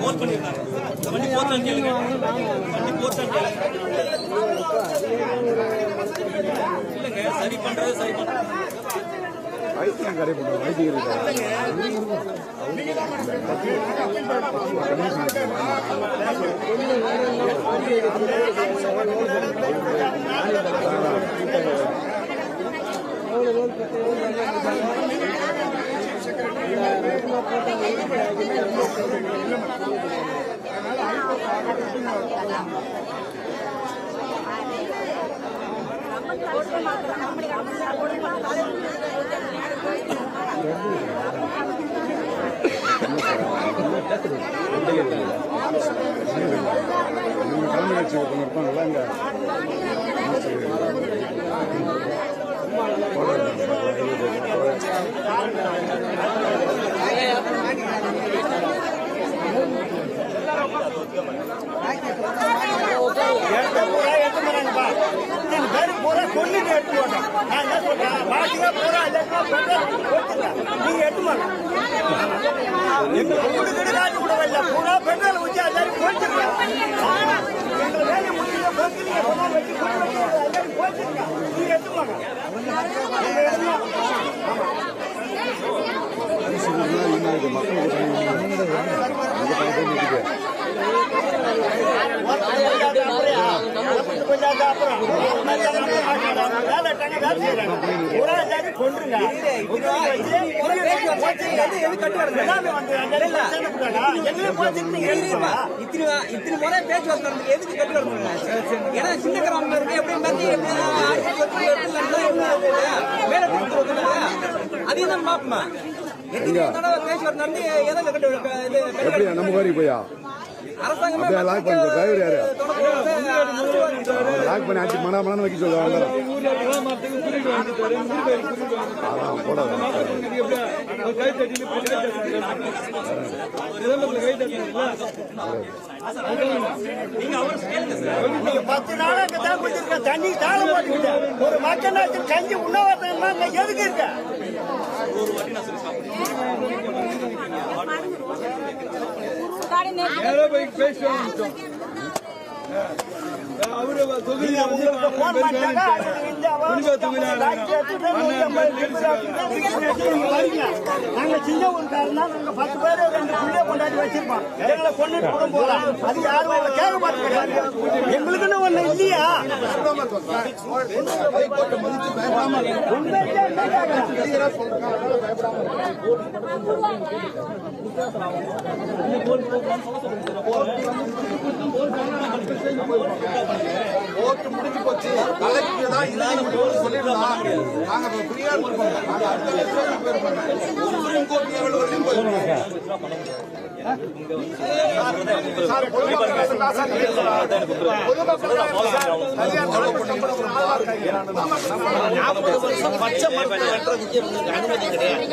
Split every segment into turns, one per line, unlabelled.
Post பண்ணிருந்தாங்க இந்த இல்லைங்க சரி பண்றது சரி பண்றது
வைத்தியம் கடை பண்ணுறோம் வைத்தியம் அதனால நீங்கள் தலைமை கட்சி ஒருத்தவங்க இருப்பாங்கல்ல இங்கே
எடுத்த பூரா எடுத்து போறாங்கப்பா இத்தனை பேரு பூரா கொண்டுட்டு எடுத்து போட்டோம் நான் என்ன சொல்றேன் பாட்டியா பூரா இல்லைன்னா பெட்ரோல் கொடுத்துங்க நீங்க எடுத்து காட்டு கூட இல்ல பூரா பெட்ரோல் ஊற்றி எல்லாரும் போச்சுருங்க எங்க வேலை முடியல போக்கு நீங்க வச்சு எல்லாரும் நீங்க நீங்க
மக்கள்
கொஞ்சம் அப்புறம்
இத்தனை முறை பேச்சுவார்த்தை. எதுக்கு கட்டு வரணுங்க? ஏன்னா சின்ன கிராமம் இருக்கு. எப்படி பார்த்து? மேல. அதையும் நம்ம பார்ப்போமா? எத்தனை தடவை பேச்சுவார்த்தை நடந்து எதை கட்டு இது கட்டு
எப்படியா? நம்ம மாதிரி போயா? அப்படியே லாக் பண்ணிட்டு டிரைவர் யாரு? லாக் பண்ணி ஆச்சு மனா மனு வைக்க சொல்லுவாங்க. அதான்
பத்து நாளா இங்க தான் குடிச்சிருக்க தண்ணி தாளம் போட்டுக்கிட்டு ஒரு மக்கள் கஞ்சி உண்ணாவிரதம் அங்க எதுக்கு இருக்க? நீங்க போன் பண்ணாங்க இந்த நாங்க சின்ன பத்து பேர் ரெண்டு புள்ளைய எங்களை போலாம் அது யாரும் உங்களை கேட்க மாட்டேங்கிறாங்க எங்களுக்குன்னு ஒண்ணு இல்லையா?
ஓட்டு முடிஞ்சு போச்சு. கலெக்டர் தான் சொல்லிடலாம். நாங்க ஃப்ரீயா நாங்க அடுத்த லட்சம் சுப்ரீம் கோர்ட் லெவல் வரையும் போயிருக்கோம்.
நாற்பது வருஷம் பச்சை மரத்தை வெட்டுறதுக்கு அனுமதி கிடையாது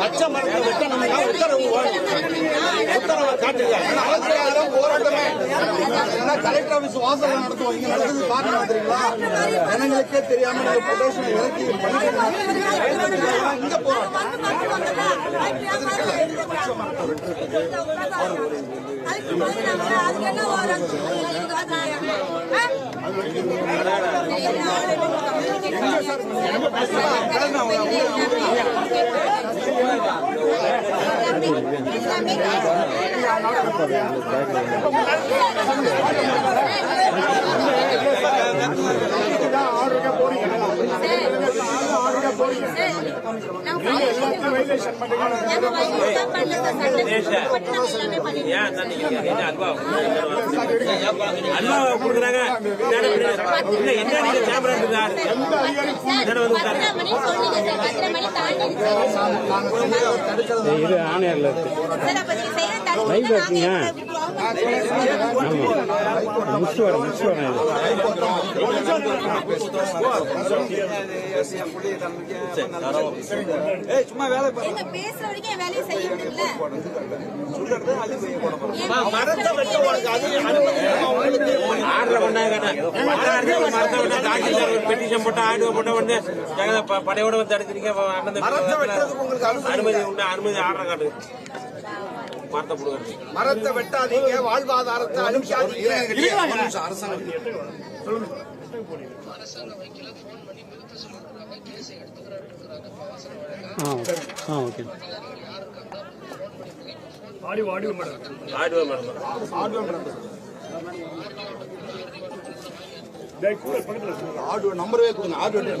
பச்சை மரத்தை வெட்டணும்னா உத்தரவு உத்தரவை காட்டுங்க
போராட்டமே கலெக்டர் ஆபீஸ் நடத்துவோம் இங்க பாருங்க வந்துறீங்களா ஜனங்களுக்கே தெரியாம நீங்க இறக்கி பண்ணிக்கிறீங்க இங்க போராட்டம் பேக்ரவுண்ட்
ஏன் தண்ணி அல்வா கொடுக்குறாங்க. இல்ல என்ன நீங்க கேமரா இருக்கா
இது ஆணையர்ல இருக்கு. லைவ் இருக்குங்க முடிச்சு வரேன் முடிச்சு வரேன்
சும்மா வேலை
பேசுற வரைக்கும் வேலையை செய்ய முடியல
மரத்தை வெட்ட
ஆர்டர் பண்ணாங்க மரத்தை பெட்டிஷன் போட்டு ஆர்டர் போட்ட உடனே ஜெகத படையோட வந்து அடிச்சிருக்க
அனுமதி
அனுமதி உண்டு. அனுமதி ஆர்டர் காட்டு மரத்தை
வெட்டாதீங்க வாழ்வாதாரத்தை அனுப்பிச்சாதீங்க
ஆ ஓகே.
ஆர்டர் மேடம்
ஆடு நம்பரவே கொடுங்க. ஆடு வெட்டி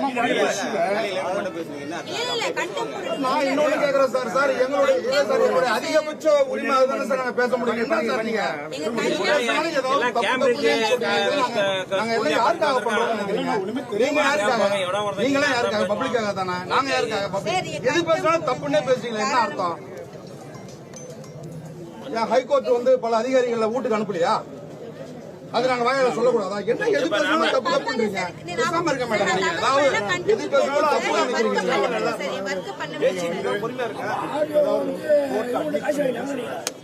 நீங்க வேலை
நான் இன்னொன்னு கேக்குறேன் சார். சார் எங்களுடைய சார் எங்களுடைய அதிகபட்ச உரிமை சார் நாங்க பேச முடியும். என்ன சார் நீங்க நாங்க? எல்லாம் யாருக்காக பண்றோம் நீங்க யாருக்காக? நீங்களே யாருக்காக? பப்ளிக்காக தானே? நாங்க யாருக்காக பப்ளிக்? எது பேசினாலும் தப்புன்னே பேசுறீங்களா? என்ன அர்த்தம்? ஹைகோர்ட் வந்து பல அதிகாரிகளை வீட்டுக்கு அனுப்பலையா? அது நாங்க வாயில சொல்லக்கூடாதா? என்ன எது பேசினாலும் தப்பு பேசாம இருக்க மேடம் நீங்க அதாவது எது பேசினாலும் தப்பு நினைக்கிறீங்க. சார், இது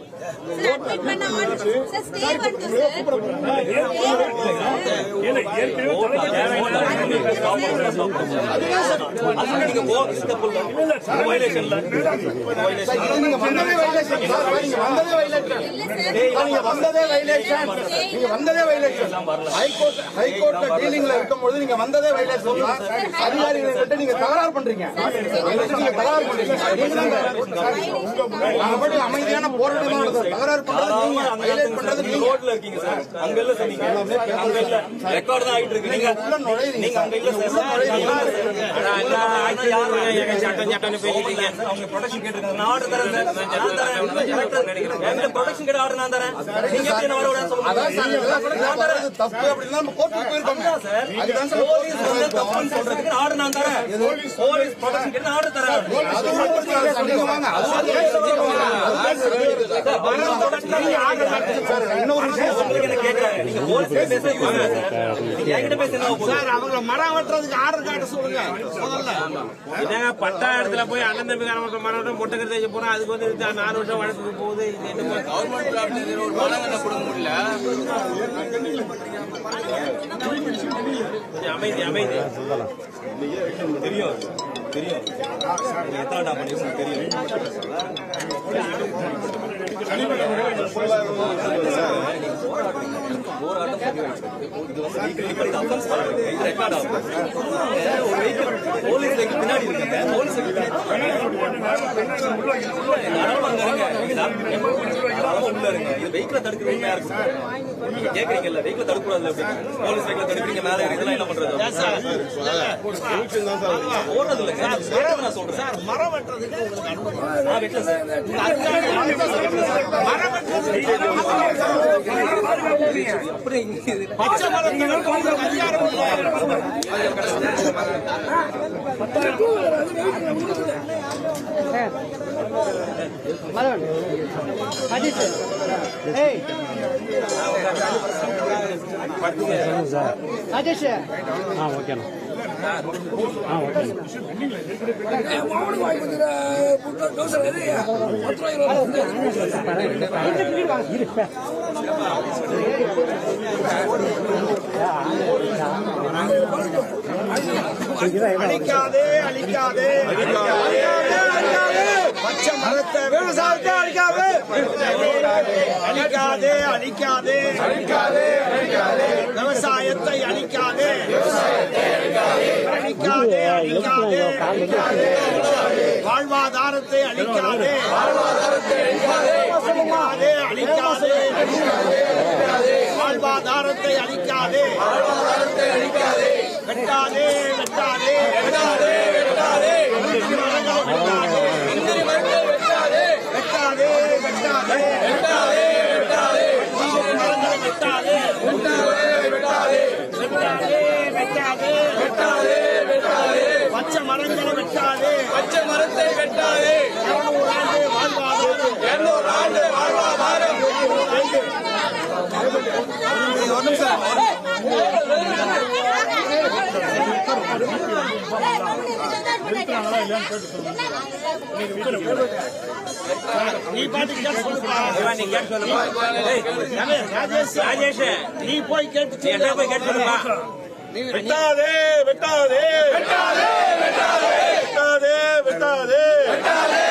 இருக்கும்போது நீங்க வந்ததே சார். அதிகாரிகளை நீங்க தகராறு பண்றீங்க நீங்க தகராறு பண்றீங்க அமைதியான போராட்டம். தகராறு பண்றது violate பண்றது நீங்க
அங்க இல்ல சார் நீங்க அங்க இல்ல ரெக்கார்ட் தான் ஆயிட்டு இருக்கு நீங்க
உள்ள நுழையுறீங்க
நீங்க அங்க இல்ல
உள்ள நுழையுறீங்க
சட்டம் சட்டம் பேசிட்டீங்க அவங்க ப்ரொடக்ஷன் கேட்டு நான் ஆர்டர் தரேன் சார் நான் தரேன் எங்க ப்ரொடக்ஷன் கேட்டு ஆர்டர் நான் தரேன் நீங்க எப்படி என்ன வர சொல்லுங்க
அதான் சார் இதெல்லாம் இதெல்லாம் பண்றது தப்பு அப்படின்னா நம்ம கோர்ட்டுக்கு போயிருக்கோங்க அதுதான் சார்
போலீஸ் வந்து தப்புன்னு சொல்றதுக்கு ஆர்டர் நான் தரேன் போலீஸ் ப்ரொடக்ஷன் கேட்டு ஆர்டர் தரேன்
அது ஒண்ணும் பிரச்சனை இல்லை சார். நீங்க வாங்க. அது இன்னொரு விஷயம்
கேட்கறாங்க நீங்க பேச என்கிட்ட பேச
சார் அவங்கள மரம் வெட்டுறதுக்கு ஆர்டர் காட்ட சொல்லுங்க முதல்ல
என்னங்க பட்டா இடத்துல போய் அண்ணன் தம்பி மரம் மொட்டை கருத்து அதுக்கு வந்து நாலு வருஷம் வழக்கு போகுது கவர்மெண்ட் ஒரு மரம் கொடுக்க முடியல அமைதி அமைதி தெரியும் தெரியும் எத்தனை பண்ணி தெரியும் போலீஸ் பின்னாடி உள்ள இருங்க இது வெஹிக்கிள தடுக்க இருக்கு கேக்குறீங்கல்ல? வெஹிக்கிள தடுக்க கூடாது அப்படின்னு போலீஸ் வெஹிக்கிள தடுக்கிறீங்க மேல இதெல்லாம் என்ன பண்றது? ஓடுறது இல்ல சார் நான் சொல்றேன்
சார் மரம் வெட்டுறதுக்கு உங்களுக்கு அனுமதி
நான் வெட்டல சார்.
மரம் வெட்டுறதுக்கு
அப்படி இது
பச்சை மரத்தை மலவன் உங்களுக்கு அதிகாரம் இல்லை.
ஆ ஓகேண்ணா ஆ ஓகேண்ணா
அழிக்காதே அழிக்காதே அழிக்காதே விவசாயத்தை அழிக்காதே அழிக்காதே அழிக்காதே அழிக்காதே அழிக்காதே விவசாயத்தை அழிக்காதே அழிக்காதே அழிக்காதே வாழ்வாதாரத்தை அழிக்காதே அழிக்காதே அழிக்காதே வாழ்வாதாரத்தை அளிக்காதே வெட்டாதே வெட்டாதே. வெட்டாதே வெட்டாதே வெட்டாதே வெட்டாதே வெட்டாதே வெட்டாதே வெட்டாதே வெட்டாதே வெட்டாதே பச்சை மரங்களை வெட்டாதே பச்சை மரத்தை வெட்டாதே இருநூறு ஆண்டு வாழ்வாதாரம் இருநூறு ஆண்டு ஒரு நிமிஷம் நீ பாட்டுக்கு கேட்டு சொல்லுப்பா.
நீ
ராஜேஷ் நீ போய் கேட்டு
நீ என்ன போய் கேட்டு சொல்லுப்பா
வெட்டாதே வெட்டாதே வெட்டாதே வெட்டாதே வெட்டாதே வெட்டாதே வெட்டாதே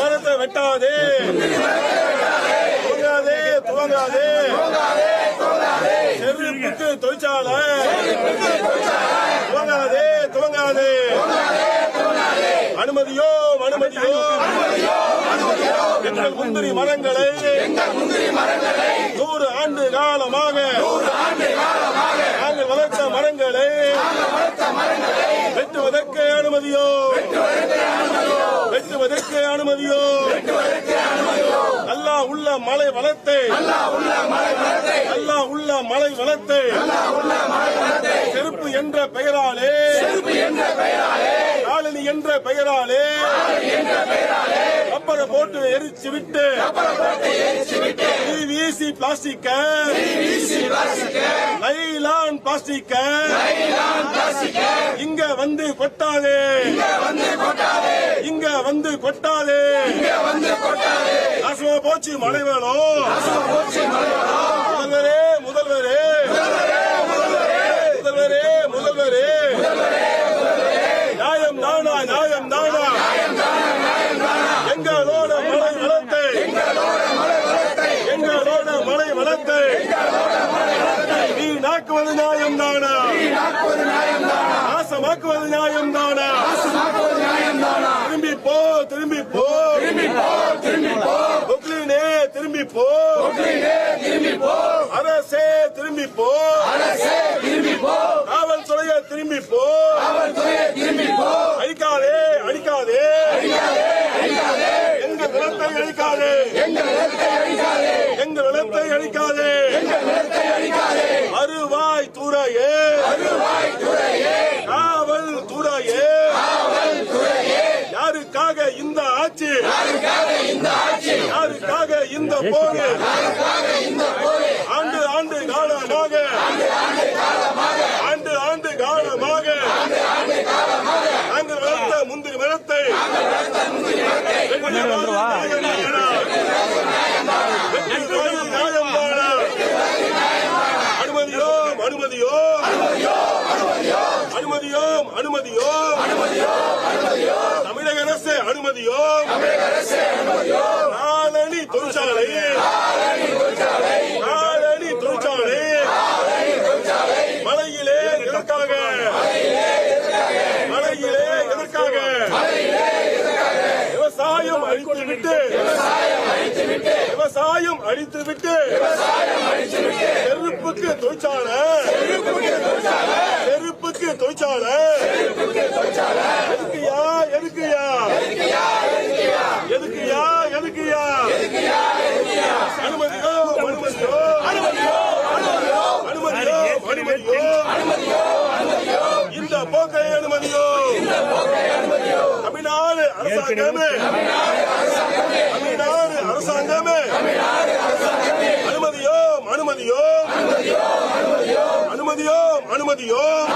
மரத்தை வெட்டாதே துவங்காதே துவங்காதே செருப்புக்கு தொழிற்சாலை துவங்காதே துவங்காதே அனுமதியோ அனுமதியோ எங்கள் முந்திரி மரங்களை நூறு ஆண்டு காலமாக நாங்கள் வளர்த்த மரங்களை வெட்டுவதற்கு அனுமதியோ? வெட்டுவதற்கு அனுமதியோ? நல்லா உள்ள மலை வளத்தை நல்லா உள்ள மலை வளத்தை செருப்பு என்ற பெயராலே காலனி என்ற பெயராலே ரப்பரை போட்டு எரிச்சு விட்டு பிவிசி பிளாஸ்டிக்க லைலான் பிளாஸ்டிக்க இங்க வந்து கொட்டாதே இங்க வந்து கொட்டாதே நாசமா போச்சு மழை வேணும் முதல்வரே முதல்வரே. முதல்வரே முதல்வரே நியாயம் தானா நியாயம் தானா எங்களோட மழை வளத்தை எங்களோட மழை வளத்தை நீ நாக்குவது நியாயம் தானா நாசமாக்குவது நியாயம் தானா திரும்பி போ திரும்பி போ திரும்பி போ திரும்பி போ பொக்லினே திரும்பி போ திரும்பி போ அரசே திரும்பி போ அரசே திரும்பி போ காவல்துறையை திரும்பி போ காவல்துறையை திரும்பி போ அழிக்காதே அழிக்காதே எங்க நிலத்தை அழிக்காதே எங்க நிலத்தை அழிக்காதே எங்க நிலத்தை அழிக்காதே எங்க நிலத்தை அழிக்காதே அருவாய் துறையே காவல் துறையே காவல் துறையே யாருக்காக இந்த ஆட்சி? யாருக்காக இந்த ஆட்சி? யாருக்காக இந்த போர்? யாருக்காக இந்த போர்? ஆண்டு ஆண்டு காலமாக. ஆண்டு ஆண்டு காலமாக. நாங்கள் வளர்த்த முந்திரி மரத்தை. நியாயம் அனுமதியோம் அனுமதியோம் அனுமதியோம் அனுமதியோம் தமிழக அரசு அனுமதியோம் நாளணி தொழிற்சாலை விவசாயம் அழித்து விட்டு செருப்புக்கு தொழிற்சாலை செருப்புக்கு தொழிற்சாலை எதுக்குயா எதுக்குயா? எதுக்குயா எதுக்குயா? அனுமதியோ அனுமதியோ அனுமதியோ? அனுமதியோ இந்த போக்கை அனுமதியோ? தமிழ்நாடு அரசாங்கமே தமிழ்நாடு அரசாங்கமே அனுமதியோம் அனுமதியோம். அனுமதியோம் அனுமதியோம்.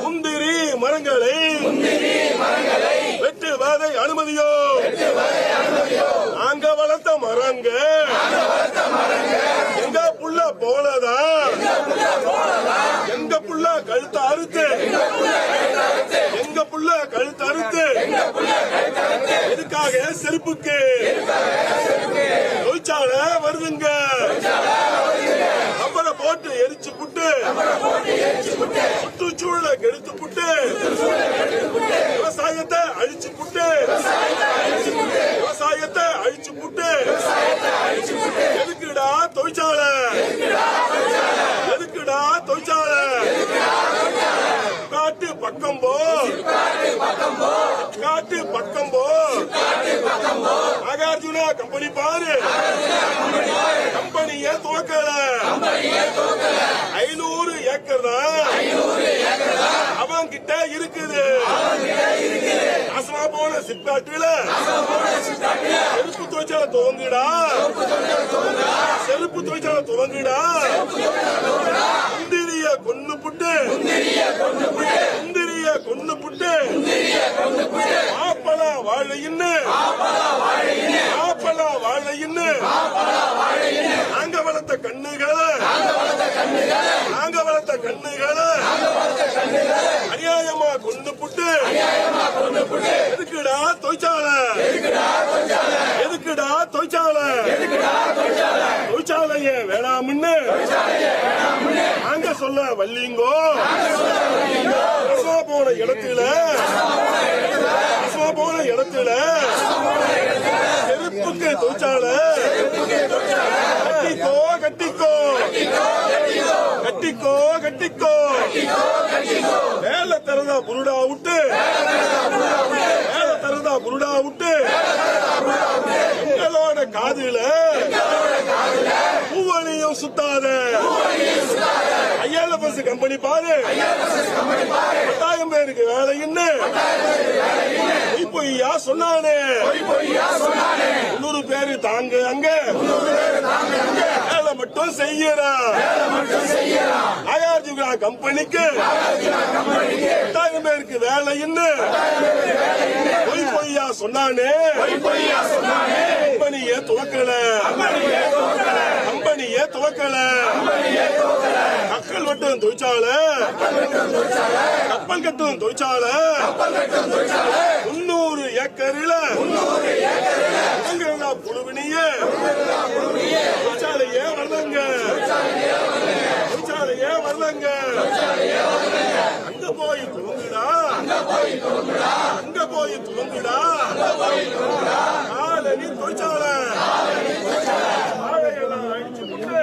முந்திரி மரங்களை வெட்டு வாதை அனுமதியோம். நாங்க வளர்த்த மரங்கள் எதற்காக? செருப்புக்கு. தொழிற்சாலை வருதுங்க. நம்மளை போட்டு எரிச்சு புட்டு. சுற்றுச்சூழலை கெடுத்து புட்டு. விவசாயத்தை அழிச்சு புட்டு. விவசாயத்தை அழிச்சு புட்டு. எதுக்குடா தொழிற்சாலை? எதுக்குடா தொழிற்சாலை? காட்டு பக்கம் போ. காட்டு பக்கம் நாகார்ஜுனா கம்பெனி பாரு. கம்பெனிய துவக்கல. ஐநூறு ஏக்கர் தான் அவன் கிட்ட இருக்குது. நாசமா போன சித்தாட்டுல செருப்பு தொழிற்சாலை துவங்குடா. செருப்பு தொழிற்சாலை துவங்குடா. முந்திரிய கொன்னு புட்டு. முந்திரிய கொன்னு புட்டு. மாப்பழ வாழை இன்னு. மாப்பழ வாழை இன்னு. நாங்க வளர்த்த கண்ணுகளை. நாங்க வளர்த்த கண்ணுகளை. அநியாயமா கொண்டு புட்டு. எதுக்குடா தொழிற்சாலை? எதுக்குடா தொழிற்சாலை? தொழிற்சாலைய வேணாம்னு. நாங்க சொல்ல வல்லிங்கோ? நாசமா போன இடத்துல போன இடத்துல செருப்புக்கு தொழிற்சாலை. கட்டிக்கோ கட்டிக்கோ. கட்டிக்கோ கட்டிக்கோ. மேல திறந்தா புருடா விட்டு மேல திறந்தா புருடா விட்டு எங்களோட காதுல. பூவணியும் சுத்தாத. பஸ் கம்பெனி பாரு. பத்தாயிரம் பேருக்கு வேலை என்ன பொய்யா சொன்னானே. முன்னூறு பேரு தாங்க அங்க. வேலை மட்டும் செய்யறான் நாகார்ஜுனா கம்பெனிக்கு பத்தாயிரம் பேருக்கு வேலை பொய் பொய்யா சொன்னானே கம்பெனியே துவக்கல கம்பெனியே துவக்கல மக்கள் மட்டும் தொழிற்சால கப்பல் கட்டும் தொழிற்சால முன்னூறு ஏக்கரில் இறங்குறதா புழுவினிய தொழிற்சாலையே வரலங்க தொழிற்சாலையே வரலங்க அங்க போய் துவங்குடா அங்க போய் துவங்குடா காலனி தொழிற்சாலை வாழையெல்லாம் அழிச்சு விட்டு.